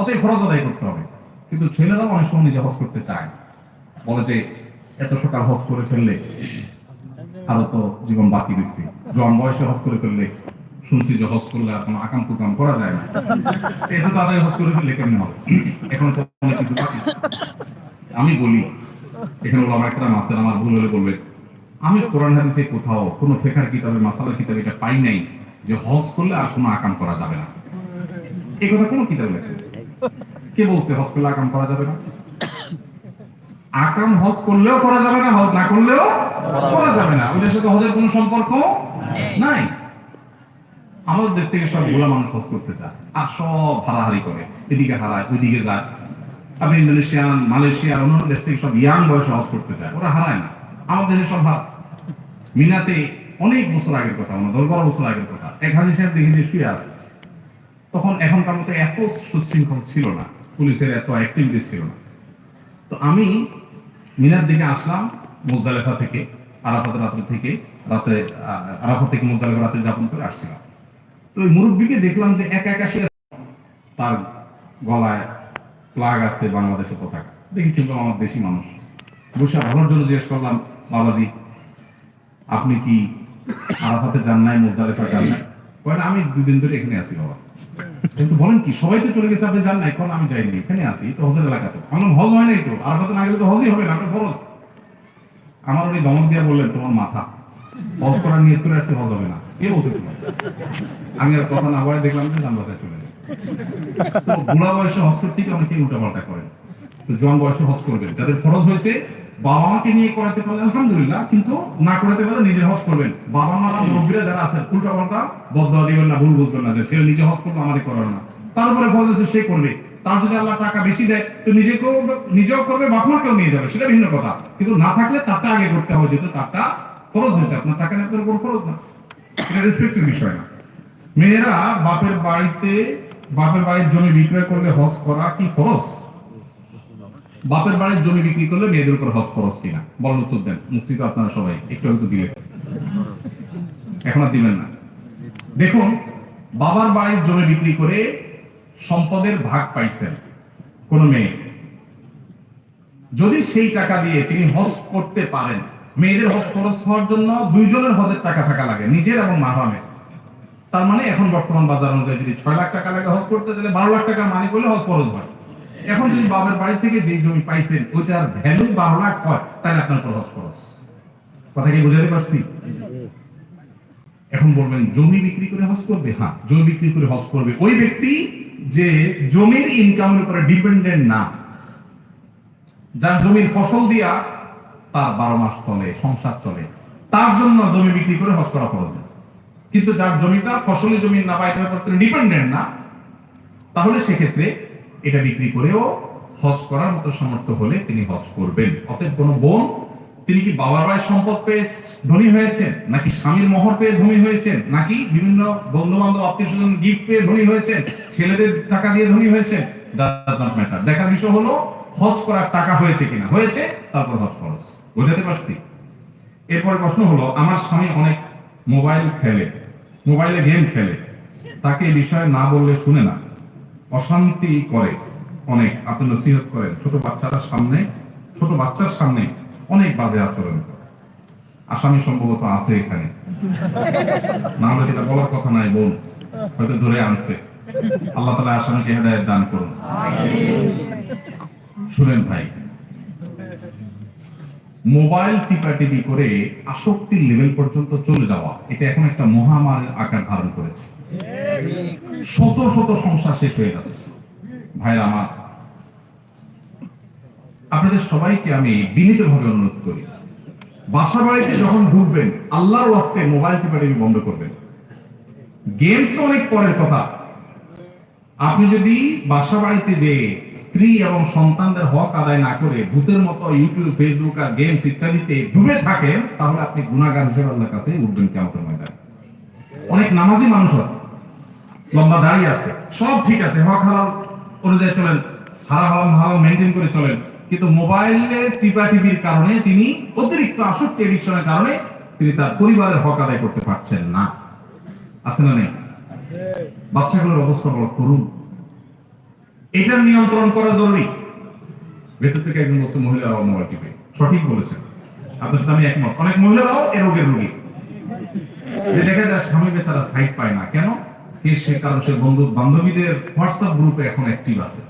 অতএব খরচ আদায় করতে হবে। কিন্তু ছেলেরাও অনেক সময় নিজে হজ করতে চায় বলে যে, এত সকাল হজ করে ফেললে আরও তো জীবন বাকি দিচ্ছি জোয়ান বয়সে হজ করে ফেললে শুনছি যে হজ করলে আর কোনো আকাম কুকাম করা যায় না। এটা তো আদায় হজ করে ফেললে কেমন হবে? এখন তো অনেক কিছু বাকি। আমি বলি, এখানে আমার একটা মাসের আমার ভুল হলে বলবে আমি কোরআন হাদিসে কোথাও কোনো ফেকার কিতাবে, মাসালার কিতাবে এটা পাই নাই যে হজ করলে আর কোনো আকাম করা যাবে না। এই কথা কোনো কিতাবে লেখা। কে বলছে হজ করলে আকাম করা যাবে না? আকাম হজ করলেও করা যাবে না, হজ না করলেও করা যাবে না। ওইটার সাথে হজের কোনো সম্পর্ক নাই। আমাদের দেশ থেকে সব গোলা মানুষ হজ করতে চায়, আর সব হারাহারি করে, এদিকে হারায়, ওইদিকে যায়। আপনি ইন্দোনেশিয়ান মালয়েশিয়া অন্যান্য দেশ থেকে সব ইয়াং বয়সে হজ করতে চায়, ওরা হারায় না। আমাদের সব হার মিনাতে অনেক বছর আগের কথা মানে দশ বারো বছর আগের কথা। এক হাজি সাহেব দেখি যে শুয়ে আছে। তখন এখনকার মতো এত সুশৃঙ্খল ছিল না। পুলিশের এত অ্যাক্টিভিটিস ছিল না। তো আমি মিনার দিকে আসলাম মুজদালেফা থেকে, আরাফাত রাত্রে থেকে, রাতে আরাফাত থেকে মুজদালেফা রাতে যাপন করে আসছিলাম। তো ওই মুরব্বীকে দেখলাম যে একা একা সে তার গলায় ফ্লাগ আছে বাংলাদেশের পতাকা। দেখি কিন্তু আমার দেশি মানুষ। বসে ভালোর জন্য জিজ্ঞেস করলাম, বাবাজি, আপনি কি আরাফাতে যান নাই মুজদালেফা যান নাই আমি দুদিন ধরে এখানে আছি, বাবা। বলেন কি সবাই তো চলে গেছে আপনি নাই কোন আমি যাইনি এখানে তো হজের এলাকাতে। আমি বললাম, হজ হয় নাই তো আরাফাতে না গেলে তো হজই হবে না ফরজ। আমার উনি দিয়ে বললেন তোমার মাথা হজ করার আসছে হজ হবে না। বলছে তোমার। আমি আর কথা না দেখলাম যে জানবাসায় চলে বুড়া বয়সে হজ করতে গিয়ে অনেকে উল্টাপাল্টা করেন। তো বয়সে হজ করবেন। যাদের ফরজ হয়েছে বাবা মাকে নিয়ে করাতে পারলে আলহামদুলিল্লাহ, কিন্তু না করাতে পারলে নিজের হজ করবেন। বাবা মারা মুরব্বীরা যারা আছেন উল্টা পাল্টা বদয়া দিবেন না, ভুল বুঝবেন না সে নিজে হজ করবে আমারই করার না। তারপরে ফরজ সে করবে। তার যদি আল্লাহ টাকা বেশি দেয়, তো নিজেকেও নিজেও করবে বাপ মাকেও নিয়ে যাবে, সেটা ভিন্ন কথা। কিন্তু না থাকলে তারটা আগে করতে হবে, যেহেতু তারটা খরচ হয়েছে, আপনার টাকা আপনার উপর ফরজ না। এটা রেসপেক্টের বিষয় না। মেয়েরা বাপের বাড়িতে, বাপের বাড়ির জমি বিক্রয় করলে হজ করা কি ফরজ? বাপের বাড়ির জমি বিক্রি করলে মেয়েদের উপর হজ ফরজ কিনা? বলেন উত্তর দেন। মুক্তি তো আপনারা সবাই। একটু একটু দিলে এখন আর দিবেন না। দেখুন, বাবার বাড়ির জমি বিক্রি করে সম্পদের ভাগ পাইছেন কোন মেয়ে। যদি সেই টাকা দিয়ে তিনি হজ করতে পারেন, মেয়েদের হজ খরচ হওয়ার জন্য দুইজনের হজের টাকা থাকা লাগে, নিজের এবং মাহরামের। তার মানে এখন বর্তমান বাজার অনুযায়ী যদি ছয় লাখ টাকা লাগে হজ করতে, তাহলে বারো লাখ টাকা মানি করলে হজ খরচ হয়। এখন যদি বাবার বাড়ি থেকে যে জমি পাইছেন, ওইটার ভ্যালু বারো লাখ হয়, তাহলে আপনার উপর খরচ। কথা কি বুঝাতে পারছি? এখন বলবেন, জমি বিক্রি করে হজ করবে? হ্যাঁ জমি বিক্রি করে হজ করবে। ওই ব্যক্তি যে জমির ইনকামের উপরে ডিপেন্ডেন্ট না, যার জমির ফসল দিয়া তার বারো মাস চলে, সংসার চলে, তার জন্য জমি বিক্রি করে হজ করা খরচ কিন্তু যার জমিটা ফসলি জমি না বা এটার ডিপেন্ডেন্ট না, তাহলে সেক্ষেত্রে এটা বিক্রি করেও হজ করার মতো সামর্থ্য হলে তিনি হজ করবেন। অতএব কোন বোন, তিনি কি বাবার বাড়ির সম্পদ পেয়ে ধনী হয়েছেন? নাকি স্বামীর মোহর পেয়ে ধনী হয়েছেন? নাকি বিভিন্ন বন্ধু বান্ধব আত্মীয় স্বজন গিফট পেয়ে ধনী হয়েছেন? ছেলেদের টাকা দিয়ে ধনী হয়েছেন? দেখার বিষয় হলো, হজ করার টাকা হয়েছে কিনা? হয়েছে, তারপর হজ খরচ বোঝাতে পারছি? এরপর প্রশ্ন হলো, আমার স্বামী অনেক মোবাইল খেলে, মোবাইলে গেম খেলে, তাকে এই বিষয়ে না বললে শুনে না। অশান্তি করে, অনেক আপনি নসিহত করেন ছোট বাচ্চাটার সামনে, ছোট বাচ্চার সামনে অনেক বাজে আচরণ আসামি সম্ভবত আছে এখানে। না হলে যেটা বলার কথা নাই, বোন। হয়তো ধরে আনছে। আল্লাহ তালা আসামিকে হেদায়ত দান করুন। শুনেন ভাই, মোবাইল টিপাটিপি করে আসক্তির লেভেল পর্যন্ত চলে যাওয়া, এটা এখন একটা মহামারীর আকার ধারণ করেছে। শত শত সংসার শেষ হয়ে যাচ্ছে। ভাইরা আমার, আপনাদের সবাইকে আমি বিনীতভাবে অনুরোধ করি বাসা বাড়িতে যখন ঢুকবেন, আল্লাহর ওয়াস্তে মোবাইল টিপাটিপি বন্ধ করবেন। গেমস তো অনেক পরের কথা। আপনি যদি বাসা বাড়িতে যে স্ত্রী এবং সন্তানদের হক আদায় না করে ভূতের মতো ইউটিউব, ফেসবুক আর গেমস ইত্যাদিতে ডুবে থাকেন, তাহলে আপনি গুণাগার হিসেবে আল্লাহর কাছে উঠবেন কেমন অনেক নামাজি মানুষ আছে। লম্বা দাঁড়িয়ে আছে, সব ঠিক আছে, হক হালাল অনুযায়ী চলেন, হারাম হারাম মেনটেন করে চলেন। কিন্তু মোবাইলে টিপা টিপির কারণে তিনি অতিরিক্ত আসক্তি এডিকশনের কারণে তিনি তার পরিবারের হক আদায় করতে পারছেন না। আছে না নেই? বাচ্চাগুলোর অবস্থা বড় করুন এটা নিয়ন্ত্রণ করা জরুরি। ভেতর থেকে একজন বলছে, মহিলারাও মোবাইল টিপে। সঠিক বলেছেন। আপনার সাথে আমি একমত। অনেক মহিলারাও এ রোগের রোগী। দেখা যায় স্বামী বেচারা সাইড পায় না। কেন? সে কারণ সে বন্ধু বান্ধবীদের হোয়াটসঅ্যাপ গ্রুপে এখন অ্যাক্টিভ আছে।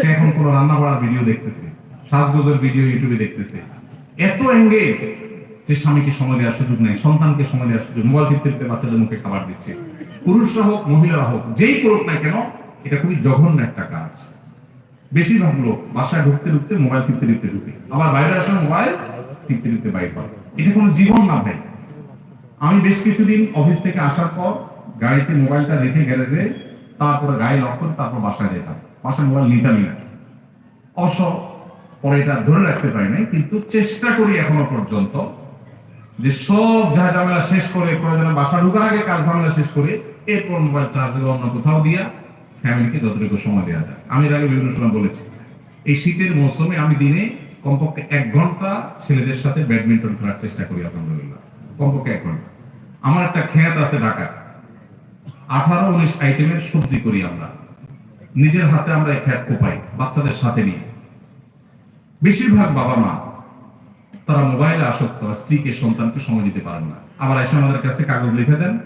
সে এখন কোন রান্না বাড়ার ভিডিও দেখতেছে, সাজগোজের ভিডিও ইউটিউবে দেখতেছে। এত এঙ্গেজ যে স্বামীকে সময় দেওয়ার সুযোগ নেই, সন্তানকে সময় দেওয়ার সুযোগ মোবাইল টিপতে বাচ্চাদের মুখে খাবার দিচ্ছে। পুরুষরা হোক, মহিলারা হোক, যেই করুক না কেন, এটা খুবই জঘন্য একটা কাজ। বেশিরভাগ লোক বাসায় ঢুকতে ঢুকতে মোবাইল টিপতে টিপতে ঢুকে, আবার বাইরে আসার মোবাইল টিপতে টিপতে বাইর করে। এটা কোনো জীবন না ভাই। আমি বেশ কিছুদিন অফিস থেকে আসার পর গাড়িতে মোবাইলটা রেখে গ্যারেজে তারপরে গাড়ি লক করে তারপর বাসায় যেতাম। বাসায় মোবাইল নিতামই না। অবশ্য পরে এটা ধরে রাখতে পারি নাই, কিন্তু চেষ্টা করি এখনও পর্যন্ত যে সব যা ঝামেলা শেষ করে প্রয়োজনে বাসা ঢুকার আগে কাজ ঝামেলা শেষ করে এরপর মোবাইল চার্জে অন্য কোথাও দিয়া ফ্যামিলিকে যতটুকু সময় দেওয়া যায়। আমি এর আগে বিভিন্ন সময় বলেছি, এই শীতের মৌসুমে আমি দিনে কমপক্ষে এক ঘণ্টা ছেলেদের সাথে ব্যাডমিন্টন খেলার চেষ্টা করি, আলহামদুলিল্লাহ। কমপক্ষে এক ঘণ্টা। আমার একটা খেয়াত আছে ঢাকা আঠারো উনিশ আইটেমের সবজি করি আমরা। নিজের হাতে আমরা খেয়াত কোপাই, বাচ্চাদের সাথে নিয়ে। বেশিরভাগ বাবা মা, তারা মোবাইলে আসক্ত স্ত্রীকে, সন্তানকে সময় দিতে পারেন না। আবার এসে আমাদের কাছে কাগজ লিখে দেন,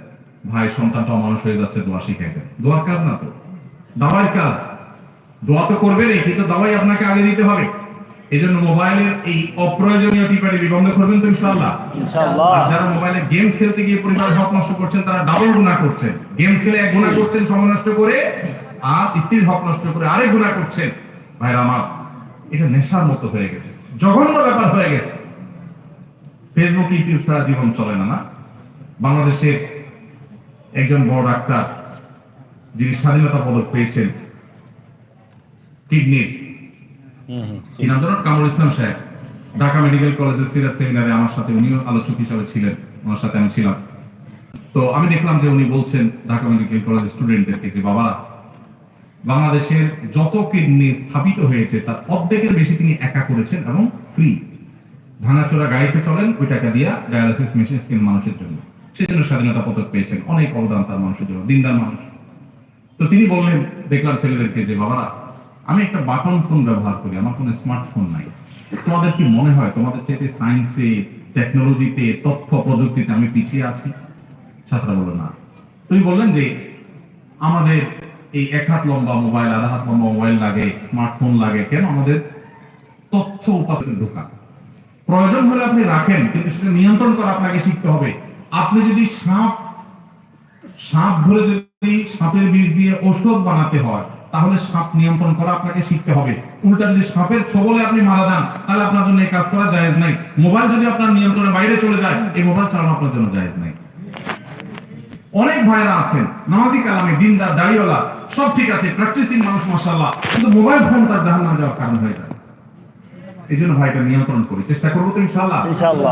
ভাই, সন্তানটা মানুষ হয়ে যাচ্ছে, দোয়া শিখে দেন। দোয়ার কাজ না তো। দাওয়াই কাজ। দোয়া তো করবেন কিন্তু দাওয়াই আপনাকে আগে দিতে হবে। এই জন্য মোবাইলের এই অপ্রয়োজনীয় টিপাটিপি বন্ধ করবেন তো ইনশাআল্লাহ। ইনশাআল্লাহ। আর যারা মোবাইলে গেমস খেলতে গিয়ে পরিবারের হক নষ্ট করছেন তারা ডাবল গুণা করছেন। গেমস খেলে এক গুণা করছেন সময় নষ্ট করে আর স্ত্রীর হক নষ্ট করে আরেক গুণা করছেন। ভাইরা আমার এটা নেশার মতো হয়ে গেছে। জঘন্য ব্যাপার হয়ে গেছে। ফেসবুক ইউটিউব ছাড়া জীবন চলে না না? বাংলাদেশের একজন বড় ডাক্তার যিনি স্বাধীনতা পদক পেয়েছেন কিডনির জানো? কামরুল ইসলাম সাহেব ঢাকা মেডিকেল কলেজের সিরাজ সেমিনারে আমার সাথে উনিও আলোচক হিসাবে ছিলেন ওনার সাথে আমি ছিলাম। তো আমি দেখলাম যে উনি বলছেন ঢাকা মেডিকেল কলেজের স্টুডেন্টদেরকে যে বাবারা বাংলাদেশের যত কিডনি স্থাপিত হয়েছে তার অর্ধেকের বেশি তিনি একা করেছেন এবং ফ্রি ভাঙাচোরা গাড়িতে চলেন ওই টাকা দিয়া ডায়ালিসিস মেশিন কেন মানুষের জন্য। সেই জন্য স্বাধীনতা পদক পেয়েছেন অনেক অবদান তার মানুষের জন্য দিনদার মানুষ। তো তিনি বললেন দেখলাম ছেলেদেরকে যে বাবারা আমি একটা বাটন ফোন ব্যবহার করি, আমার কোনো স্মার্টফোন নাই। তোমাদের কি মনে হয়, তোমাদের চাইতে সায়েন্সে টেকনোলজিতে তথ্য প্রযুক্তিতে আমি পিছিয়ে আছি? ছাত্ররা বলল, না। তুমি বললেন যে আমাদের এই এক হাত লম্বা মোবাইল, আধা হাত লম্বা মোবাইল লাগে, স্মার্টফোন লাগে, কেন আমাদের তথ্য উপাদান ঢোকা প্রয়োজন হলে আপনি রাখেন, কিন্তু সেটা নিয়ন্ত্রণ করা আপনাকে শিখতে হবে। আপনি যদি সাপ সাপ ধরে যদি সাপের বিষ দিয়ে ঔষধ বানাতে হয় তাহলে সাপ নিয়ন্ত্রণ করা আপনাকে শিখতে হবে। উল্টা যদি সাপের ছবলে আপনি মারা যান তাহলে আপনার জন্য এই কাজ করা জায়েজ নাই। মোবাইল যদি আপনার নিয়ন্ত্রণের বাইরে চলে যায় এই মোবাইল চালানো আপনার জন্য জায়েজ নাই। অনেক ভাইরা আছেন নামাজি কালামে দিনদার দাড়িওয়ালা সব ঠিক আছে প্র্যাকটিসিং মানুষ মাসাল্লাহ কিন্তু মোবাইল ফোন তার জাহান্নাম যাওয়ার কারণ হয়ে যায়। এই জন্য ভাইটা নিয়ন্ত্রণ করি চেষ্টা করব তো ইনশাল্লাহ।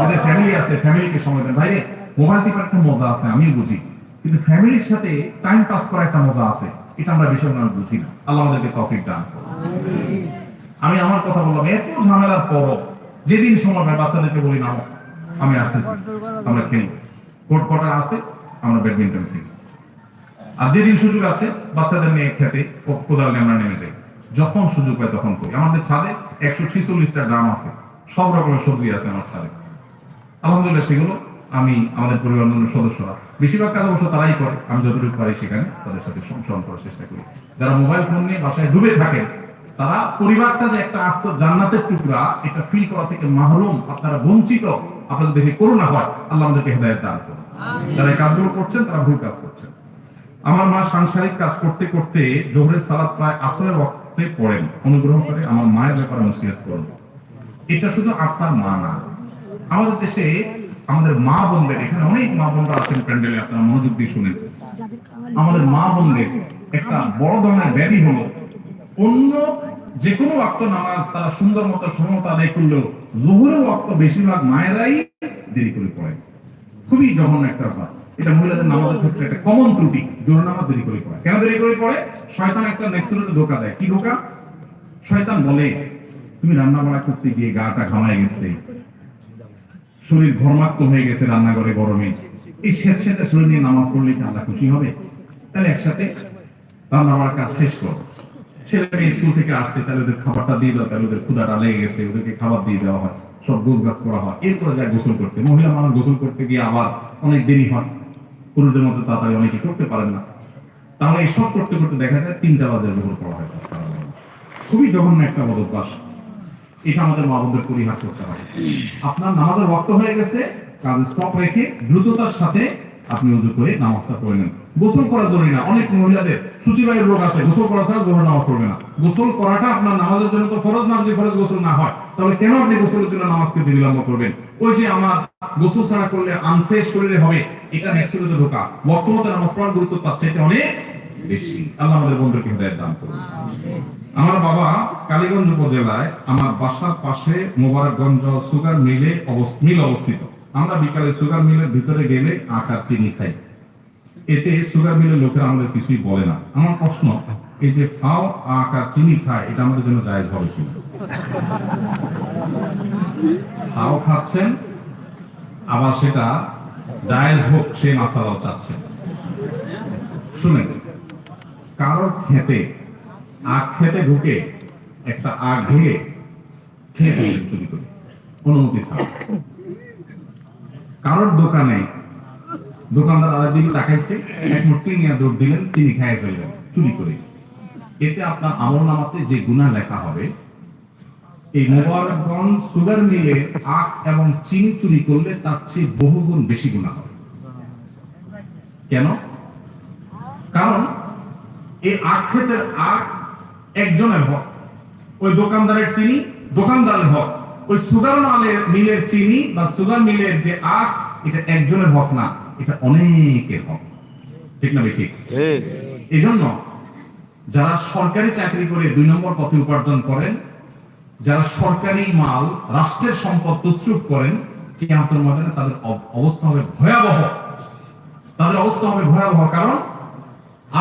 যাদের ফ্যামিলি আছে ফ্যামিলিকে সময় দেন। ভাইরে মোবাইল টিপার একটা মজা আছে আমিও বুঝি। কিন্তু ফ্যামিলির সাথে টাইম পাস করার একটা মজা আছে। এটা আমরা আমরা বুঝি না। আল্লাহ আমাদেরকে তফিক দান করুন। আমি আমার কথা বললাম, এত ঝামেলার পর যেদিন সময় হয় বাচ্চাদেরকে বলি না আমি আসতেছি, আমরা খেলি কোর্ট কটা আছে, আমরা ব্যাডমিন্টন খেলি। আর যেদিন সুযোগ আছে, বাচ্চাদের নিয়ে খেতে কোদাল নিয়ে আমরা নেমে যাই। যখন সুযোগ পাই তখন করি। আমাদের ছাদে একশো ছিচল্লিশটা গ্রাম আছে, সব রকমের সবজি আছে আমার ছাদে। আলহামদুলিল্লাহ সেগুলো আমি আমাদের পরিবার অন্যান্য সদস্যরা বেশিরভাগ কাজ অবশ্য তারাই করে। আমি যতটুকু পারি সেখানে তাদের সাথে সংশোধন করার চেষ্টা করি। যারা মোবাইল ফোন নিয়ে বাসায় ডুবে থাকেন তারা পরিবারটা যে একটা আস্ত জান্নাতের টুকরা এটা ফিল করা থেকে মাহরুম আপনারা বঞ্চিত আপনাদের দেখে করোনা হয় আল্লাহ আমাদেরকে হেদায়ত দান করুন। যারা এই কাজগুলো করছেন তারা ভুল কাজ করছেন। আমার মা সাংসারিক কাজ করতে করতে জোহরের সালাত প্রায় আসরের ওয়াক্তে পড়েন। অনুগ্রহ করে আমার মায়ের ব্যাপারে নসিহত করুন। এটা শুধু আপনার মা না। আমাদের দেশে আমাদের মা বোনদের, এখানে অনেক মা বোনরা আছেন প্যান্ডেলে, আপনারা মনোযোগ দিয়ে শুনেন। আমাদের মা বোনদের একটা বড় ধরনের ব্যাধি হলো, অন্য যে কোনো ওয়াক্ত নামাজ তারা সুন্দর মতো সময় মতো আদায় করলেও জোহরের ওয়াক্ত বেশিরভাগ মায়েরাই দেরি করে পড়ে খুবই জঘন্য একটা ব্যাপার। এটা মহিলাদের নামাজের ক্ষেত্রে একটা কমন ত্রুটি জোর নামাজ দেরি করে পড়ে। কেন দেরি করে পড়ে? শয়তান একটা নেক্সুলেটে ধোকা দেয়। কি ধোকা? শয়তান বলে, তুমি রান্না বাড়া করতে গিয়ে গাটা ঘামায় গেছে শরীর ঘর্মাক্ত হয়ে গেছে রান্নাঘরে গরমে এই স্বেচ্ছাতে শরীর নিয়ে নামাজ পড়লে কি আল্লাহ খুশি হবে? তাহলে একসাথে রান্না বাড়ার কাজ শেষ কর। ছেলে মেয়ে স্কুল থেকে আসছে, তাহলে ওদের খাবারটা দিয়ে দাও, তাহলে ওদের ক্ষুদাটা লেগে গেছে, ওদেরকে খাবার দিয়ে দেওয়া হয়, সব গোছ গাছ করা হয়। এরপরে যায় গোসল করতে। মহিলা মানুষ গোসল করতে গিয়ে আবার অনেক দেরি হয়। পুরুষদের মতো তাড়াতাড়ি অনেকে করতে পারেন না। তাহলে এই সব করতে করতে দেখা যায় তিনটা বাজে গোসল করা হয়। খুবই জঘন্য একটা বদভ্যাস এটা আমাদের পরিহার করতে হবে। আপনার নামাজের রক্ত হয়ে গেছে, কাজ স্টপ রেখে দ্রুততার সাথে আপনি উজু করে নামাজটা নেন। গোসল করা জরুরি না। অনেক মহিলাদের রোগ আছে, গোসল করা ছাড়া জোহর নামাজ পড়বে না। গোসল করাটা আপনার নামাজের জন্য তো ফরজ না, যদি ফরজ গোসল না হয়, তাহলে কেন আপনি গোসলের জন্য নামাজকে বিলম্ব করবেন? ওই যে আমার গোসল ছাড়া করলে আনফ্রেশ শরীরে হবে, এটা ন্যাক্সিলোতে ঢোকা। বর্তমানে নামাজ পড়ার গুরুত্ব তার চাইতে অনেক বেশি। আল্লাহ আমাদের বন্ধুকে দান করুন। আমার বাবা কালীগঞ্জ উপজেলায় আমার বাসার পাশে মোবারকগঞ্জ সুগার মিলে মিল অবস্থিত। আমরা বিকালে সুগার মিলের ভিতরে গেলে আখার চিনি খাই। এতে সুগার মিলের লোকেরা আমাদের কিছুই বলে না। আমার প্রশ্ন, এই যে ফাও আকার চিনি খায়, এটা আমাদের জন্য জায়েজ হবে কিনা? ফাও খাচ্ছেন, আবার সেটা জায়েজ হোক, সে মাসালাও চাচ্ছেন শুনেন, কারোর খেতে আখ খেতে ঢুকে একটা আখ খেয়ে চুরি করে। অনুমতি ছাড়া। কারোর দোকানে দোকানদার তাকাইছে, এক দৌড় দিলেন ফেললেন, চুরি করে। এতে আপনার আমল নামাতে যে গুণা লেখা হবে, এই মোবারকগঞ্জ সুগার মিলে আখ এবং চিনি চুরি করলে তার চেয়ে বহুগুণ বেশি গুণা হবে। কেন? কারণ এই আখ ক্ষেতের আখ একজনের হক। ওই দোকানদারের চিনি দোকানদারের হক। ওই সুগার মালের মিলের চিনি বা সুগার মিলের যে আখ এটা একজনের হক না এটা অনেকের হক। ঠিক না ঠিক? এই জন্য যারা সরকারি চাকরি করে দুই নম্বর পথে উপার্জন করেন যারা সরকারি মাল রাষ্ট্রের সম্পদ তসরুপ করেন কি আপনার মধ্যে তাদের অব- অবস্থা হবে ভয়াবহ। তাদের অবস্থা হবে ভয়াবহ। কারণ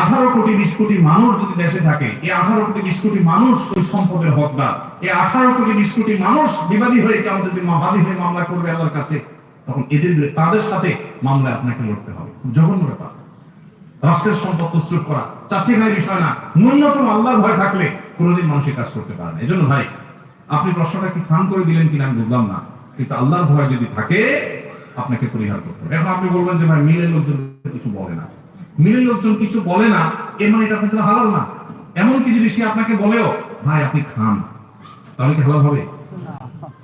আঠারো কোটি বিশ কোটি মানুষ যদি দেশে থাকে, এই আঠারো কোটি বিশ কোটি মানুষ ওই সম্পদের হকদার। এই আঠারো কোটি বিশ কোটি মানুষ বিবাদী হয়ে আমাদের বাদী হয়ে মামলা করবে আল্লাহর কাছে, তখন এদের তাদের সাথে মামলায় আপনাকে লড়তে হবে। জঘন্য ব্যাপার। রাষ্ট্রের সম্পদ তসরুপ করা। চারটিখানি বিষয় না, ন্যূনতম আল্লাহর ভয় থাকলে কোনোদিন মানুষের কাজ করতে পারে না। এই জন্য ভাই, আপনি প্রশ্নটা কি ফান করে দিলেন কিনা আমি বুঝলাম না। কিন্তু আল্লাহর ভয় যদি থাকে, আপনাকে পরিহার করতে হবে। এখন আপনি বলবেন যে, ভাই, মিলের লোকজন কিছু বলে না। মিলের লোকজন কিছু বলে না, এর মানে এটা আপনার হালাল না। এমনকি যদি সে আপনাকে বলেও, ভাই, আপনি খান, তাহলে কি হালাল হবে?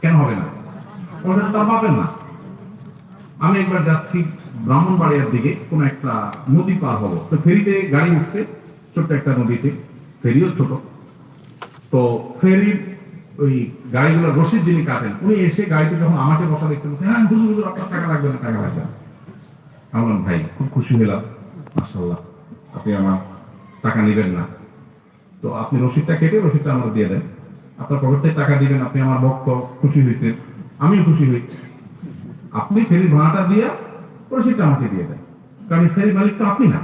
কেন হবে না? ওটা পাবেন না। আমি একবার যাচ্ছি ব্রাহ্মণবাড়িয়ার দিকে, কোন একটা নদী পার হব। তো ফেরিতে গাড়ি উঠছে, ছোট্ট একটা নদীতে। ফেরিও ছোট। তো ফেরির ওই গাড়িগুলোর রসিদ যিনি কাটেন, উনি এসে গাড়িতে যখন আমাকে বসা দেখছেন হ্যাঁ হুজুর হুজুর, আপনার টাকা লাগবে না, টাকা লাগবে না। আমি বললাম, ভাই, খুব খুশি হলাম। মাসাল্লাহ আপনি আমার টাকা নেবেন না। তো আপনি রসিদটা কেটে রসিদটা আমার দিয়ে দেন। আপনার পকেট থেকে টাকা দিবেন, আপনি আমার ভক্ত, খুশি হয়েছে আমিও খুশি হই। আপনি ফেরি ভাড়াটা দিয়ে রসিদটা আমাকে দিয়ে দেন। কারণ ফেরি মালিক তো আপনি না।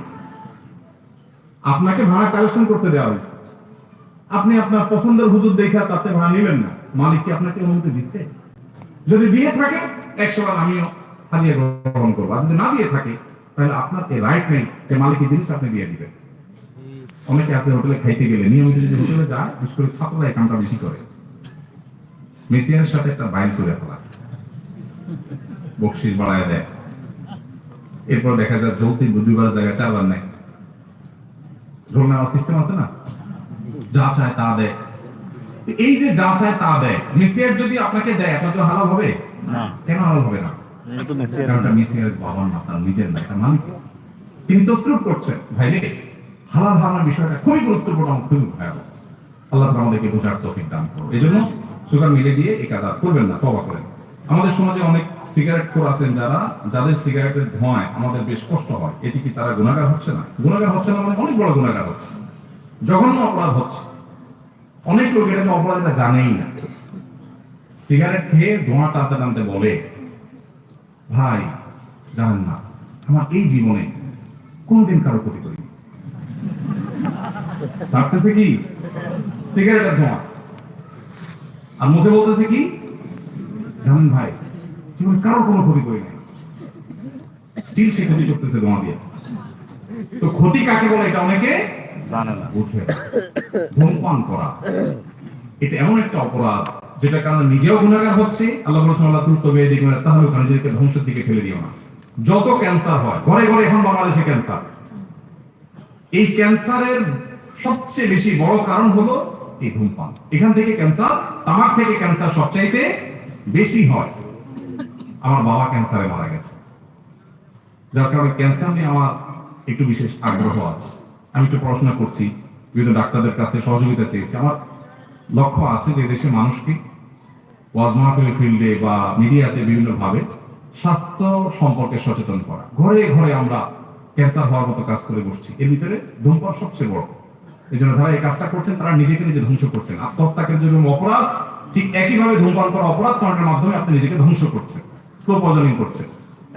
আপনাকে ভাড়া কালেকশন করতে দেওয়া হয়েছে আপনি আপনার পছন্দের হুজুর দেখে তাতে ভাড়া নেবেন না। মালিক কি আপনাকে অনুমতি দিচ্ছে যদি দিয়ে থাকে, একশো আমিও হারিয়ে গ্রহণ করব। আর যদি না দিয়ে থাকে তাহলে আপনার রাইট নেই যে মালিকের জিনিস আপনি দিয়ে দিবেন। অনেকে আছে হোটেলে খাইতে গেলে নিয়মিত যদি হোটেলে যায় বিশেষ করে ছাত্ররা এই কামটা বেশি করে। মেসিয়ানের সাথে একটা বাইন করে ফেলা। বকশিস বাড়ায় দেয়। এরপর দেখা যায় ঝোল তিন দুইবার জায়গায় চারবার নেয়। ঝোল নেওয়ার সিস্টেম আছে না? যা চায় তা দেয়। এই যে যা চায় তা দেয়। মেসিয়ার যদি আপনাকে দেয় আপনার তো হালাল হবে? না। কেন হালাল হবে না? আমাদের সমাজে অনেক সিগারেট খোর আছেন যারা, যাদের সিগারেটের ধোঁয়ায় আমাদের বেশ কষ্ট হয়। এটি কি তারা গুণাগার হচ্ছে না? গুণাগার হচ্ছে না মানে অনেক বড় গুণাগার হচ্ছে। জঘন্য অপরাধ হচ্ছে। অনেক লোক এটা অপরাধ জানেই না। সিগারেট খেয়ে ধোঁয়া টানতে টানতে বলে ভাই জানেন না আমার এই জীবনে কোনদিন কারও ক্ষতি করি থাকতেছে কি? সিগারেটের ধোঁয়া। আর মুখে বলতেছে কি? জানেন ভাই জীবনে কারও কোনো ক্ষতি করি নাই। স্টিল সে ক্ষতি করতেছে ধোঁয়া দিয়ে। তো ক্ষতি কাকে বলে এটা অনেকে জানে না। বুঝে। ধূমপান করা। এটা এমন একটা অপরাধ যেটা কারণে নিজেও গুণাগার হচ্ছে, আল্লাহ বলেছেন, আল্লাহ তুল তবে এদিকে তাহলে ওখানে নিজেকে ধ্বংসের দিকে ঠেলে দিও না। যত ক্যান্সার হয়, ঘরে ঘরে এখন বাংলাদেশে ক্যান্সার। এই ক্যান্সারের সবচেয়ে বেশি বড় কারণ হলো এই ধূমপান। এখান থেকে ক্যান্সার তামাক থেকে ক্যান্সার সবচাইতে বেশি হয়। আমার বাবা ক্যান্সারে মারা গেছে। যার কারণে ক্যান্সার নিয়ে আমার একটু বিশেষ আগ্রহ আছে। আমি একটু পড়াশোনা করছি, বিভিন্ন ডাক্তারদের কাছে সহযোগিতা চেয়েছি। আমার লক্ষ্য আছে যে দেশের মানুষকে ওয়াজ ফিল্ডে বা মিডিয়াতে বিভিন্ন ভাবে স্বাস্থ্য সম্পর্কে সচেতন করা। ঘরে ঘরে আমরা ক্যান্সার হওয়ার মতো কাজ করে বসছি। এর ভিতরে ধূমপান সবচেয়ে বড়। এই জন্য যারা এই কাজটা করছেন, তারা নিজেকে নিজে ধ্বংস করছেন। আত্মহত্যাকে যেরকম অপরাধ, ঠিক একইভাবে ধূমপান করা অপরাধ কারণের মাধ্যমে আপনি নিজেকে ধ্বংস করছেন স্লো পয়জনিং করছেন।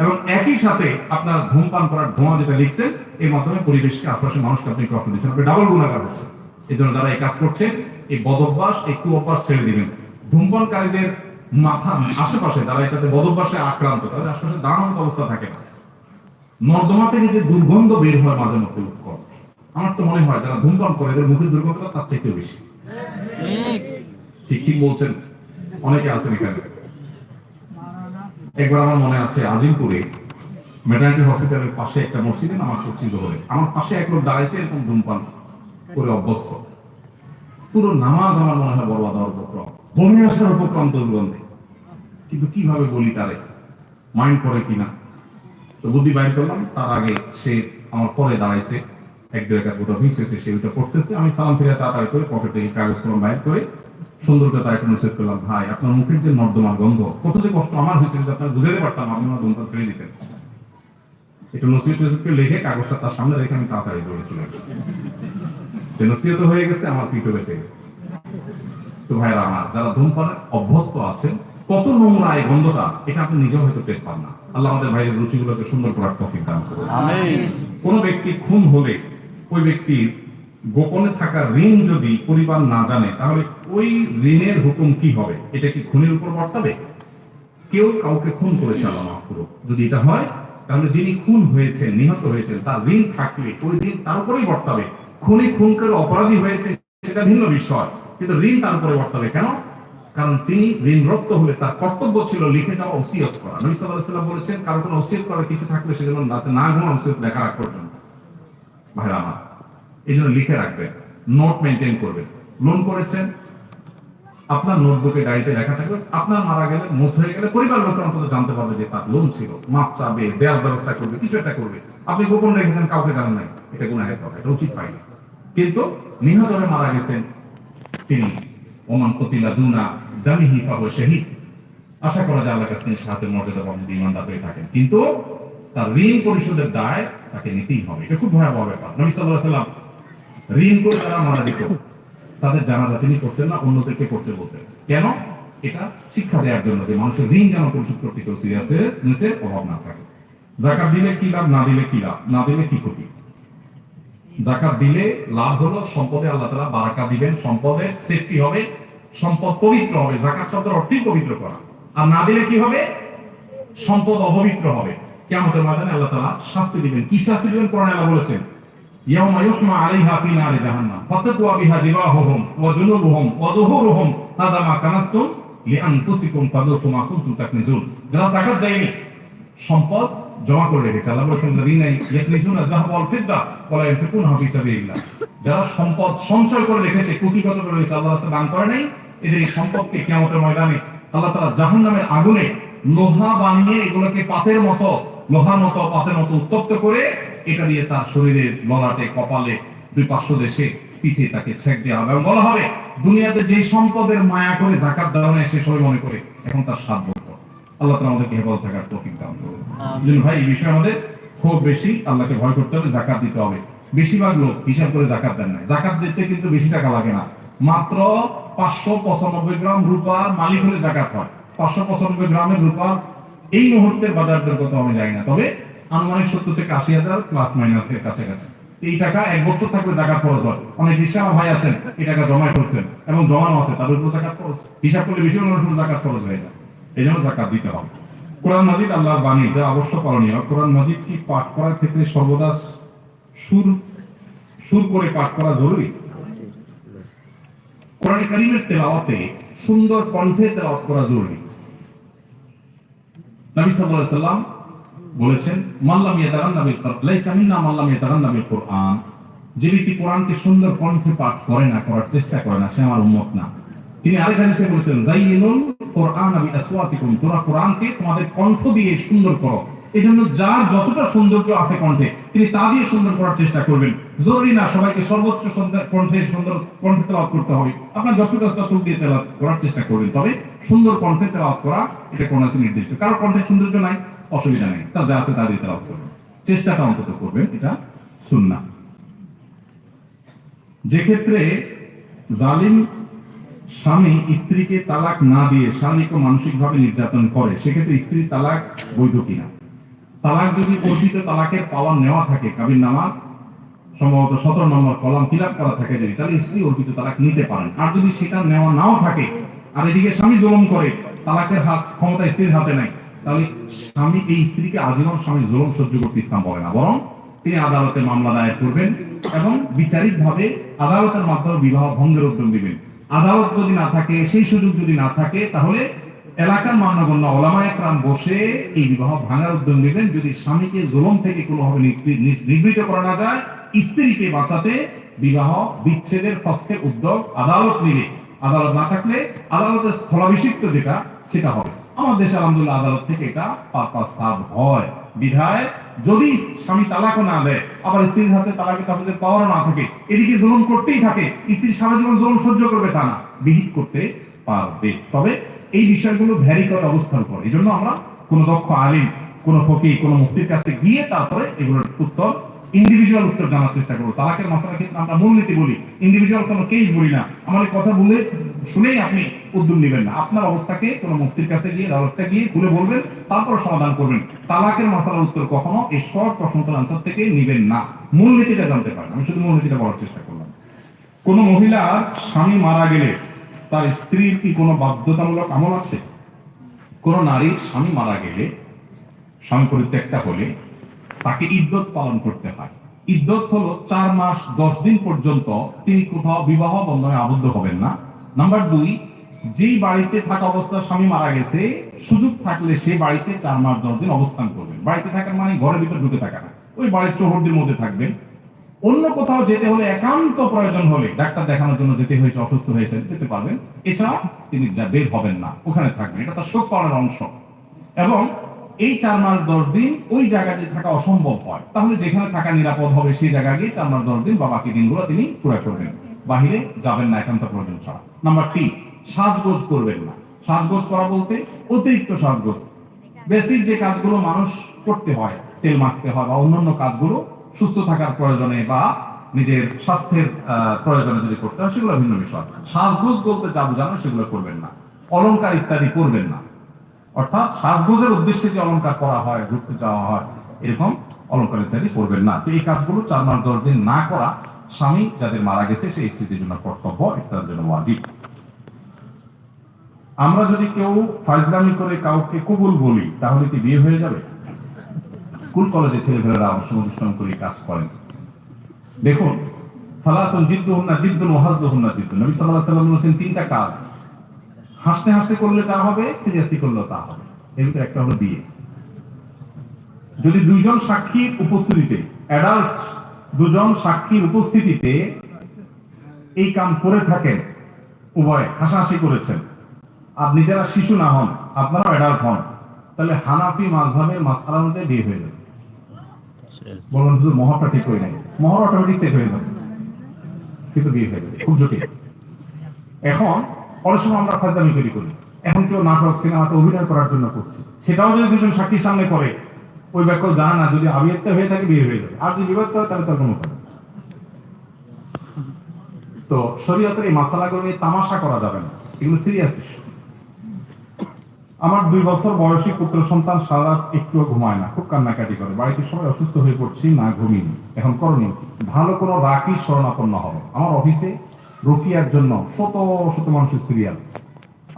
এবং একই সাথে আপনার ধূমপান করার ধোঁয়া যেটা লিখছেন, এর মাধ্যমে পরিবেশকে, আশপাশের মানুষকে আপনি কষ্ট দিচ্ছেন। আপনি ডাবল গুণাগার হচ্ছেন। এই জন্য যারা এই কাজ করছেন, এই বদ অভ্যাস এই ছেড়ে দিবেন। ধূমপানকারীদের মাথা আশেপাশে, যারা এটাতে বদ অভ্যাসে আক্রান্ত, তাদের আশেপাশে দাঁড়ানোর অবস্থা থাকে না। নর্দমা থেকে যে দুর্গন্ধ বের হয় মাঝে মধ্যে আমার তো মনে হয় যারা ধূমপান করে, এদের মুখের দুর্গন্ধটা তার চাইতেও বেশি। ঠিক ঠিক বলছেন। অনেকে আছেন এখানে। একবার আমার মনে আছে, আজিমপুরে মেটার্নিটি হসপিটালের পাশে একটা মসজিদে নামাজ পড়ছি জোহরে। আমার পাশে এক লোক দাঁড়াইছে, এরকম ধূমপান করে অভ্যস্ত। পুরো নামাজ আমার মনে হয় বরবাদ হওয়ার বমি আসার উপক্রম দুর্গন্ধে কিন্তু কীভাবে বলি তারে? মাইন্ড করে কিনা? তো বুদ্ধি বাইর করলাম, তার আগে সে আমার পরে দাঁড়াইছে। এক দেড় কাপ কোথাও হয়েছে সে ওইটা পড়তেছে। আমি সালাম ফিরে তাড়াতাড়ি করে পকেট থেকে কাগজ কলম বাইর করে সুন্দর করে তাকে অনুচ্ছেদ করলাম, ভাই, আপনার মুখের যে নর্দমার গন্ধ, কত যে কষ্ট আমার হয়েছে যদি আপনার বুঝাতে পারতাম আপনি আমার গন্ধ ছেড়ে দিতেন। একটু নসিহত টসিহতকে লিখে কাগজটা তার সামনে রেখে আমি তাড়াতাড়ি দৌড়ে চলে গেছি। নসিহত হয়ে গেছে, আমার পিঠে বেঁচে গেছে। তো ভাইরা আমার যারা ধূমপানে অভ্যস্ত আছেন কত নোংরা এই গন্ধটা এটা আপনি নিজেও হয়তো টের পান না। আল্লাহ আমাদের ভাইয়ের রুচিগুলোকে সুন্দর করার তফিক দান করুন। কোন ব্যক্তি খুন হলে ওই ব্যক্তির গোপনে থাকা ঋণ যদি পরিবার না জানে তাহলে ওই ঋণের হুকুম কি হবে? এটা কি খুনের উপর বর্তাবে? কেউ কাউকে খুন করেছে আল্লাহ মাফ করুক। যদি এটা হয় তাহলে যিনি খুন হয়েছে নিহত হয়েছেন তার ঋণ থাকলে ওই ঋণ তার উপরেই বর্তাবে। খুনি খুন করে অপরাধী হয়েছে সেটা ভিন্ন বিষয়। কিন্তু ঋণ তার উপরে বর্তাবে কেন? কারণ তিনি ঋণগ্রস্ত হলে তার কর্তব্য ছিল লিখে যাওয়া, ওসিয়ত করা। নবী সাল্লাল্লাহু আলাইহি ওয়াসাল্লাম বলেছেন, কারও কোনো ওসিয়ত করার কিছু থাকলে সেজন্য রাতে না ঘুমা ওসিয়ত লেখা রাখ পর্যন্ত। ভাইরা আমার এই জন্য লিখে রাখবেন, নোট মেনটেন করবেন। লোন করেছেন, আপনার নোটবুকে ডায়েরিতে লেখা থাকবে আপনার মারা গেলে মুখ হয়ে গেলে পরিবার লোকের অন্তত জানতে পারবে যে তার লোন ছিল। মাপ চাবে দেয়ার ব্যবস্থা করবে, কিছু একটা করবে। আপনি গোপন রেখেছেন, কাউকে জানেন নাই। এটা গুনাহের কথা, এটা উচিত হয়নি। কিন্তু নিহত হয়ে মারা গেছেন তিনি। ওমান কতিলা দুনা, দামিহি ফাহ শহীদ। আশা করা যায় আল্লাহর কাছে সাহায্যের মর্যাদা পাবেন ইমানদার হয়ে থাকেন। কিন্তু তার ঋণ পরিশোধের দায় তাকে নিতেই হবে। এটা খুব ভয়াবহ ব্যাপার। নবী আলাইহি সাল্লাম ঋণ করে তারা মারা দিত তাদের জানাজা তিনি করতেন না, অন্যদেরকে করতে বলতেন। কেন? এটা শিক্ষা দেওয়ার জন্য যে মানুষের ঋণ যেন পরিশোধ করতে কেউ সিরিয়াসনেসের অভাব না থাকে। জাকাত দিলে কি লাভ, না দিলে কি লাভ, না দিলে কি ক্ষতি? জাকাত দিলে লাভ হলো, সম্পদে আল্লাহ তালা বারাকা দিবেন, সম্পদে সেফটি হবে, সম্পদ পবিত্র হবে। জাকাত শব্দের অর্থই পবিত্র করা। আর না দিলে কি হবে? সম্পদ অপবিত্র হবে। কেমতের ময়দানে আল্লাহ তালা শাস্তি দিবেন। কি শাস্তি দিবেন? কোরআনে আল্লাহ বলেছেন সম্পদ জমা করে রেখেছে। আল্লাহ বলেছেন লাযিনা ইয়াকনিজুনা যাহাব ওয়াল ফিদ্দা ওয়া লা ইনফিকুনহা ফি সাবিলিল্লাহ। যারা সম্পদ সঞ্চয় করে রেখেছে কুটিগত করে রেখেছে, আল্লাহ রাস্তায় দান করে নাই, এদের এই সম্পদকে কিয়ামতের ময়দানে আল্লাহ তাআলা জাহান্নামের আগুনে লোহা বানিয়ে এগুলোকে পাতের মতো, লোহার মতো, পাতের মতো উত্তপ্ত করে এটা দিয়ে তার শরীরের ললাটে, কপালে, দুই পার্শ্ব দেশে পিঠে তাকে ছেক দেওয়া হবে। এবং বলা হবে, দুনিয়াতে যে সম্পদের মায়া করে জাকাত দেওয়া নেয় সে সবাই মনে করে এখন তার বছর আল্লাহ আমাদেরকে হেফাজত থাকার তৌফিক দান করুন। ভাই, এই বিষয়ে আমাদের খুব বেশি আল্লাহকে ভয় করতে হবে, জাকাত দিতে হবে। বেশিরভাগ লোক হিসাব করে জাকাত দেন না জাকাত দিতে কিন্তু বেশি টাকা লাগে না। মাত্র পাঁচশো পঁচানব্বই গ্রাম রূপার মালিক হলে জাকাত হয়। পাঁচশো পঁচানব্বই গ্রামের রূপার এই মুহূর্তের বাজার দর কত আমি জানি না। তবে আনুমানিক সত্তর থেকে আশি হাজার প্লাস এর কাছাকাছি। এই টাকা এক বছর থাকলে জাকাত খরচ হয়। অনেক রিক্সা ভাই আছেন, এই টাকা জমা করছেন এবং জমানো আছে, তাদের উপর জাকাত খরচ। হিসাব করলে বেশি মানুষের জাকাত খরচ হয়ে যায়। এই জাকাত দিতে হবে। কোরআন মাজিদ আল্লাহর বাণী, যা অবশ্য করণীয় কোরআন মাজিদ কি পাঠ করার ক্ষেত্রে সর্বদা সুর সুর করে পাঠ করা জরুরি? কোরআন কারিমের তেলাওয়াতে সুন্দর কণ্ঠে তেলাওয়াত করা জরুরি। নবী সাল্লাল্লাহু আলাইহি বলেছেন মাল্লাম কোরআন মিন্না মাল্লাম কোরআন যে ব্যক্তি কোরআনকে সুন্দর কণ্ঠে পাঠ করে না, করার চেষ্টা করে না, সে আমার উম্মত না। তিনি আরেক হাদিসে বলেছেন জাইয়িনুল কোরআন বি আসওয়াতিকুম তোমরা কোরআনকে তোমাদের কণ্ঠ দিয়ে সুন্দর করো। এই জন্য যার যতটা সৌন্দর্য আছে কণ্ঠে, তিনি তা দিয়ে সুন্দর করার চেষ্টা করবেন। জরুরি না সবাইকে সর্বোচ্চ কণ্ঠে সুন্দর কণ্ঠে তেলাওয়াত করতে হবে। আপনার যতটুকু ততটুকু দিয়ে তেলাওয়াত করার চেষ্টা করবেন। তবে সুন্দর কণ্ঠে তেলাওয়াত করা, এটা কোন আছে নির্দিষ্ট। কারও কণ্ঠে সৌন্দর্য নাই, অসুবিধা নেই। তার যা আছে তা দিয়ে তেলাওয়াত করবেন। চেষ্টাটা অন্তত করবেন, এটা সুন্নাহ। যে ক্ষেত্রে জালিম স্বামী স্ত্রীকে তালাক না দিয়ে ও মানসিকভাবে নির্যাতন করে, সেক্ষেত্রে স্ত্রীর তালাক বৈধ কিনা? তালাক যদি অর্পিত তালাকের পাওয়ার নেওয়া থাকে, কাবির নামা সম্ভবত সতেরো নম্বর কলাম ফিল করা থাকে যদি, তাহলে স্ত্রী অর্পিত তালাক নিতে পারেন। আর যদি সেটা নেওয়া নাও থাকে, আর এদিকে স্বামী জুলুম করে, তালাকের হাত ক্ষমতা স্ত্রীর হাতে নাই, তাহলে স্বামী এই স্ত্রীকে আজীবন স্বামী জুলুম সহ্য করতে ইসলাম বলে না। বরং তিনি আদালতে মামলা দায়ের করবেন এবং বিচারিক ভাবে আদালতের মাধ্যমে বিবাহ ভঙ্গের উদ্যম দিবেন। আদালত যদি না থাকে, সেই সুযোগ যদি না থাকে, তাহলে এলাকার মান্যগণ্য ওলামা বসে এই বিবাহ ভাঙার উদ্যোগ নেবেন। যদি স্বামীকে জোলম থেকে কোনোভাবে নিবৃ- নিবৃত করা না যায়, স্ত্রীকে বাঁচাতে বিবাহ বিচ্ছেদের ফসকের উদ্যোগ আদালত নেবে। আদালত না থাকলে আদালতের স্থলাভিষিক্ত যেটা, সেটা হবে। আমার দেশে আলহামদুলিল্লাহ আদালত থেকে এটা পারপাস হয়। বিধায় যদি স্বামী তালাকও না দেয়, আবার স্ত্রীর হাতে তালাকে তাহলে পাওয়ার না থাকে, এদিকে জুলুম করতেই থাকে স্ত্রী সারা জীবন জুলুম সহ্য করবে তা না, বিহিত করতে পারবে। তবে এই বিষয়গুলো ভ্যারি করে অবস্থান করে। এই জন্য আমরা কোন দক্ষ আলিম, কোন ফকি কোন মুক্তির কাছে গিয়ে তারপরে এগুলোর উত্তর ইন্ডিভিজুয়াল উত্তর জানার চেষ্টা করব। তালাকের মাসালার ক্ষেত্রে আমরা মূলনীতি বলি ইন্ডিভিজুয়াল কোনো কেস বলি না। আমার কথা বলে শুনেই আপনি উদ্যোগ নেবেন না। আপনার অবস্থাকে কোনো মুক্তির কাছে গিয়ে, আদালতটা গিয়ে খুলে বলবেন, তারপর সমাধান করবেন। তালাকের মাসালার উত্তর কখনো এই শর্ট প্রশ্নোত্তর আনসার থেকে নেবেন না। মূলনীতিটা জানতে পারেন। আমি শুধু মূলনীতিটা বলার চেষ্টা করলাম। কোন মহিলার স্বামী মারা গেলে তার স্ত্রীর কি কোনো বাধ্যতামূলক আমল আছে? কোন নারীর স্বামী মারা গেলে, স্বামী পরিত্যাগটা হলে তাকে ইদ্যত পালন করতে হয়। ইদ্যত হলো চার মাস, দশ দিন পর্যন্ত তিনি কোথাও বিবাহ বন্ধনে আবদ্ধ হবেন না। নাম্বার দুই যেই বাড়িতে থাকা অবস্থায় স্বামী মারা গেছে, সুযোগ থাকলে সে বাড়িতে চার মাস, দশ দিন অবস্থান করবেন বাড়িতে থাকার মানে ঘরের ভিতর ঢুকে থাকা ওই বাড়ির চৌহদ্দির মধ্যে থাকবেন। অন্য কোথাও যেতে হলে একান্ত প্রয়োজন হলে ডাক্তার দেখানোর জন্য যেতে হয়েছে, অসুস্থ হয়েছে, যেতে পারবেন। এছাড়া তিনি বের হবেন না, ওখানে থাকবেন। এটা তার শোক পালনের অংশ। এবং এই চার মাস, দশ দিন ওই জায়গাতে থাকা অসম্ভব হয়, তাহলে যেখানে থাকা নিরাপদ হবে, সেই জায়গা গিয়ে চার মাস, দশ দিন বা বাকি দিনগুলো তিনি পুরা করবেন। বাহিরে যাবেন না, একান্ত প্রয়োজন ছাড়া। নাম্বার টি সাজগোজ করবেন না। সাজগোজ করা বলতে অতিরিক্ত সাজগোজ বেসিক যে কাজগুলো মানুষ করতে হয়, তেল মাখতে হয় বা অন্যান্য কাজগুলো সুস্থ থাকার প্রয়োজনে বা নিজের স্বাস্থ্যের প্রয়োজনে যদি করতে হয়, সেগুলো ভিন্ন বিষয়। সাজগোজ বলতে যা বোঝানো সেগুলো করবেন না। অলংকার ইত্যাদি করবেন না। অর্থাৎ সাজগোজের উদ্দেশ্যে যে অলংকার করা হয়, ঘুরতে যাওয়া হয়, এরকম অলংকার ইত্যাদি করবেন না। তো এই কাজগুলো চার মাস দশ দিন না করা স্বামী যাদের মারা গেছে, সেই স্ত্রীদের জন্য কর্তব্য এটা জন্য ওয়াজিব। আমরা যদি কেউ ফাইজলামি করে কাউকে কবুল বলি, তাহলে কি বিয়ে হয়ে যাবে? স্কুল, কলেজে ছেলেমেয়েরা অবশ্য অনুষ্ঠান করে কাজ করেন। দেখুন ফালাতুন জিদ্দু হুন্না জিদ্দুন ওয়াহাজদু হুন্না জিদ্দুন। নবী সাল্লাল্লাহু আলাইহি ওয়াসাল্লাম বলেছেন, তিনটা কাজ। হাসতে হাসতে করলে তা হবে, সিরিয়াসলি করলেও তা হবে। এর একটা হলো বিয়ে। যদি দুইজন সাক্ষীর উপস্থিতিতে অ্যাডাল্ট দুজন সাক্ষীর উপস্থিতিতে এই কাম করে থাকেন, উভয় হাসাহাসি করেছেন আর যারা শিশু না হন, আপনারাও অ্যাডাল্ট হন, তাহলে হানাফি মাঝহাবের মাসালা অনুযায়ী বিয়ে হয়ে যাবে। বলুন শুধু মহরটা ঠিক হয়ে নাই মহর অটোমেটিক সেট হয়ে যাবে। কিন্তু বিয়ে হয়ে যাবে। খুব জটিল। এখন, অনেক সময় আমরা ফাজদামি তৈরি করি। এখন কেউ নাটক, সিনেমাতে অভিনয় করার জন্য করছে। সেটাও যদি দুজন সাক্ষীর সামনে করে, ওই ব্যাখ্য জানা না, যদি আবিয়াত্তা হয়ে থাকে, বিয়ে হয়ে যাবে। আর যদি বিবাদ হয়, তাহলে তার কোনো তো শরীয়তের এই মাসালাগুলো নিয়ে তামাশা করা যাবে না। এগুলো সিরিয়াস আমার দুই বছর বয়সী পুত্র সন্তান সারা একটুও ঘুমায় না, খুব কান্নাকাটি করে। বাড়িতে সবাই অসুস্থ হয়ে পড়ছি, না ঘুমিয়ে এখন করণীয় ভালো কোনো রাখি শরণাপন্ন হবে। আমার অফিসে রোকিয়ার জন্য শত শত মানুষের সিরিয়াল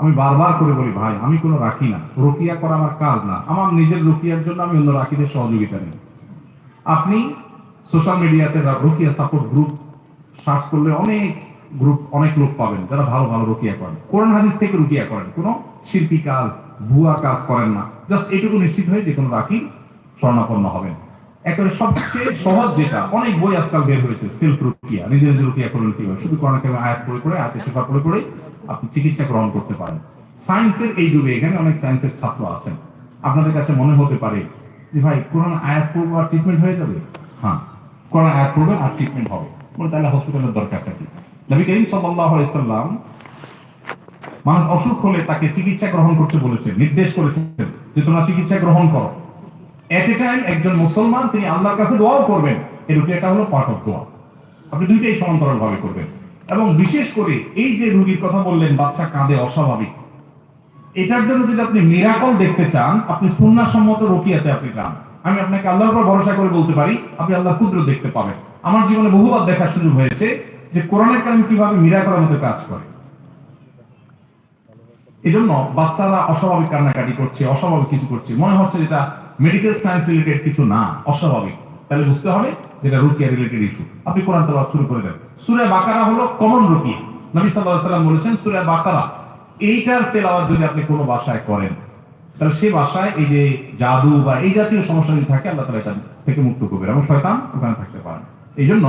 আমি বারবার করে বলি, ভাই, আমি কোনো রাখি না। রোকিয়া করা আমার কাজ না। আমার নিজের রোকিয়ার জন্য আমি অন্য রাখিদের সহযোগিতা নিই। আপনি সোশ্যাল মিডিয়াতে রোকিয়া সাপোর্ট গ্রুপ সার্চ করলে অনেক গ্রুপ অনেক লোক পাবেন যারা ভালো ভালো রুকিয়া করেন কোরআন হাদিস থেকে রুকিয়া করেন। কোনো শিল্পী কাজ ভুয়া কাজ করেন না। জাস্ট এটুকু নিশ্চিত হয়ে যে কোনো রাখি স্বর্ণাপন্ন হবেন। একেবারে সবচেয়ে সহজ যেটা, অনেক বই আজকাল বের হয়েছে সেলফ রুকিয়া নিজে নিজে রুকিয়া করলেন কীভাবে। শুধু কোরআন কারিমে আয়াত পড়ে পড়ে, আয়াতে শেখা পড়ে পড়ে আপনি চিকিৎসা গ্রহণ করতে পারেন। সায়েন্সের এই যুগে এখানে অনেক সায়েন্সের ছাত্র আছেন। আপনাদের কাছে মনে হতে পারে যে ভাই, কোরআন আয়াত পড়ব আর ট্রিটমেন্ট হয়ে যাবে? হ্যাঁ কোরআন আয়াত পড়বেন আর ট্রিটমেন্ট হবে। তাহলে হসপিটালের দরকারটা কি? নবী করিম আলাইহি সাল্লাম মানুষ অসুখ হলে তাকে চিকিৎসা গ্রহণ করতে বলেছেন নির্দেশ করেছেন যে তোমরা চিকিৎসা গ্রহণ করো। এট এ টাইম একজন মুসলমান, তিনি আল্লাহর কাছে দোয়াও করবেন। এই রুগীটা হলো পার্ট অফ দোয়া আপনি দুইটাই সমান্তরাল ভাবে করবেন। এবং বিশেষ করে এই যে রুগীর কথা বললেন, বাচ্চা কাঁদে অস্বাভাবিক। এটার জন্য যদি আপনি মিরাকল দেখতে চান, আপনি সুন্নাসম্মত রুকিয়াতে আপনি যান। আমি আপনাকে আল্লাহর উপর ভরসা করে বলতে পারি, আপনি আল্লাহ ক্ষুদ্র দেখতে পাবেন। আমার জীবনে বহুবার দেখার সুযোগ হয়েছে যে কোরআনের কারণে কীভাবে মিরাকলের মতো কাজ করে। এজন্য বাচ্চারা অস্বাভাবিক কান্নাকাটি করছে, অস্বাভাবিক কিছু করছে। মনে হচ্ছে যেটা মেডিকেল সায়েন্স রিলেটেড কিছু না, অস্বাভাবিক। তাহলে বুঝতে হবে যেটা রুকিয়া রিলেটেড ইস্যু আপনি কোরআন তেলাওয়াত শুরু করে দেন। সূরা বাকারা হলো কমন রুকিয়া নবী সাল্লাম বলেছেন, সূরা বাকারা, এইটার তেলাওয়াত যদি আপনি কোনো ভাষায় করেন, তাহলে সেই ভাষায় এই যে জাদু বা এই জাতীয় সমস্যা যদি থাকে, আল্লাহ তাআলা এটা থেকে মুক্ত করবেন এবং শয়তান ওখানে থাকতে পারেন। এই জন্য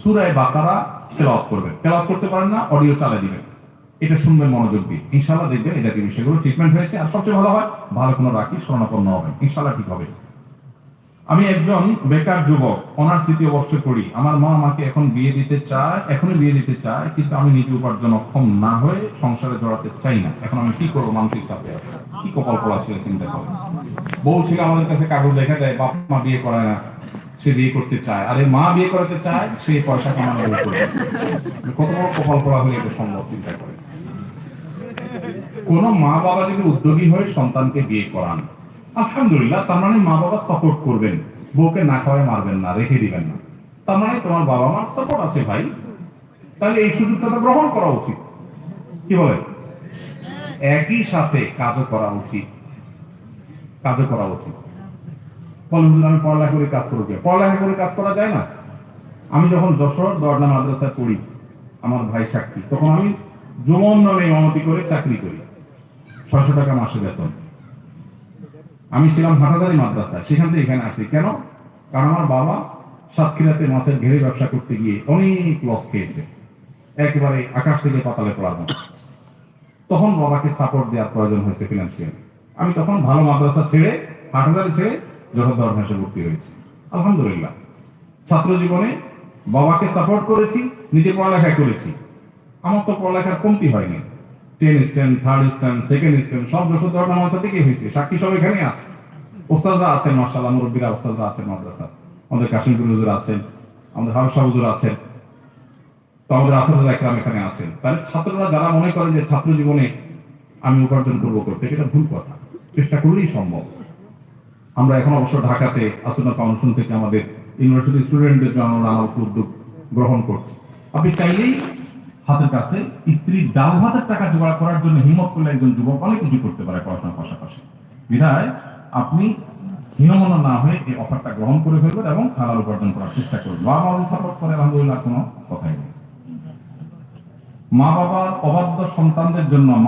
সূরা বাকারা তেলাওয়াত করবেন। তেলাওয়াত করতে পারেন না অডিও চালিয়ে দিবেন। এটা শুনবেন মনোযোগ দিয়ে। ইনশাআল্লাহ দেখবেন এটা কি বিষয়গুলো ট্রিটমেন্ট হয়েছে। আর সবচেয়ে ভালো হয়, ভালো কোনো রাখি শরণাপন্ন হবে ইনশাআল্লাহ ঠিক হবে। আমি একজন বেকার যুবক, অনার্স দ্বিতীয় বর্ষে পড়ি। আমার মা আমাকে এখন বিয়ে দিতে চায়, এখনই বিয়ে দিতে চায়, কিন্তু আমি নিজে উপার্জন অক্ষম না হয়ে সংসারে জড়াতে চাই না। এখন আমি কি করব মানসিক চাপে কি কপাল পড়া ছিল চিন্তা করো? বউ ছিল আমাদের কাছে কাগজ দেখা দেয়, বাপ মা বিয়ে করায় না, সে বিয়ে করতে চায়। আরে মা বিয়ে করাতে চায়, সে পয়সা কামানো কত বড় কপাল হলে এটা সম্ভব, চিন্তা করে। কোন মা বাবা যদি উদ্যোগী হয়ে সন্তানকে বিয়ে করান, আলহামদুলিল্লাহ, তার মানে মা বাবা সাপোর্ট করবেন। বউকে না খাওয়ায় মারবেন না, রেখে দিবেন না। তার মানে তোমার বাবা মার সাপোর্ট আছে ভাই। তাহলে এই সুযোগটা তো গ্রহণ করা উচিত। কি বলে? একই সাথে কাজও করা উচিত। কাজও করা উচিত। আমি পড়ালেখা করে কাজ করব পড়ালেখা করে কাজ করা যায় না? আমি যখন যশোর দর্না মাদ্রাসায় পড়ি, আমার ভাই সাক্ষী, তখন আমি যমন নামে ইমামতি করে চাকরি করি। ছয়শো টাকা মাসে বেতন। আমি ছিলাম হাটাজারি মাদ্রাসায়, সেখান থেকে এখানে আসি। কেন? কারণ আমার বাবা সাতক্ষীরাতে মাছের ঘেরে ব্যবসা করতে গিয়ে অনেক লস খেয়েছে। একেবারে আকাশ থেকে পাতালে পড়ানো তখন বাবাকে সাপোর্ট দেওয়ার প্রয়োজন হয়েছে ফিনান্সিয়াল আমি তখন ভালো মাদ্রাসা ছেড়ে, হাটাজারি ছেড়ে জগৎ ধর্মেশে ভর্তি হয়েছি। আলহামদুলিল্লাহ। ছাত্র জীবনে বাবাকে সাপোর্ট করেছি, নিজে পড়ালেখা করেছি। আমার তো পড়ালেখার কমতি হয়নি। Ten stand, third stand, second stand, সব হয়েছে। সাক্ষী সব এখানে আছে। ওস্তাদরা আছেন মুরব্বীরা ওস্তাদরা আছেন, মাদ্রাসা। আমাদের হুজুর আছেন, আমাদের হারসা হুজুর আছেন, তো আমাদের একরাম এখানে আছেন। তাহলে ছাত্ররা যারা মনে করেন যে ছাত্র জীবনে আমি উপার্জন করব করতে, এটা ভুল কথা। চেষ্টা করলেই সম্ভব। আমরা এখন অবশ্য ঢাকাতে আসনা ফাউন্ডেশন থেকে আমাদের ইউনিভার্সিটি স্টুডেন্টদের জন্য নানা উদ্যোগ গ্রহণ করছি। আপনি চাইলেই হাতের কাছে স্ত্রীর ডাল ভাতের টাকা জোগাড় করার জন্য হিম্মত করলে একজন যুবক অনেক কিছু করতে পারে পড়াশোনার পাশাপাশি। বিধায় আপনি হীনমনা না হয়ে এই অফারটা গ্রহণ করে ফেলবেন এবং হালাল উপার্জন করার চেষ্টা করবেন। মা বাবা সাপোর্ট করে আলহামদুলিল্লাহ কোনো কথাই নেই। মা বাবার অবাধ্য সন্তানদের জন্য